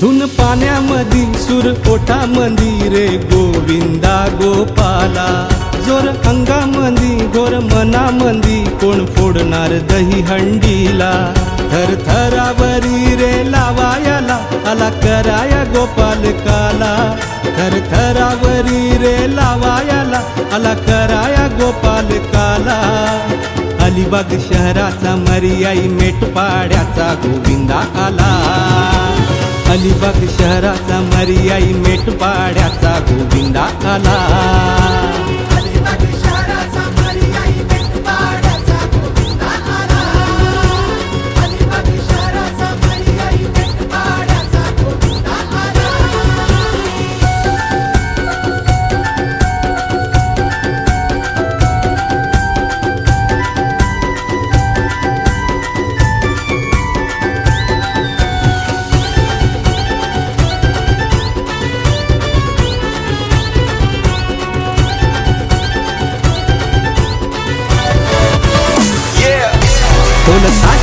धुन पाण्यामधी सुर ओठामंदी रे गोविंदा गोपाला. जोर अंगामधी गोर मनामधी कोण फोडणार दही हंडीला? थर थरावरी रे लावायाला आला कराया गोपाल काला. थर थरावरी रे लावायाला आला कराया गोपाल काला. अलिबाग शहराचा मर्याई मेटपाड्याचा गोविंदा आला. अलिबाग शहराचा मर्याई मेटपाड्याचा गोविंदा आला. Tôi.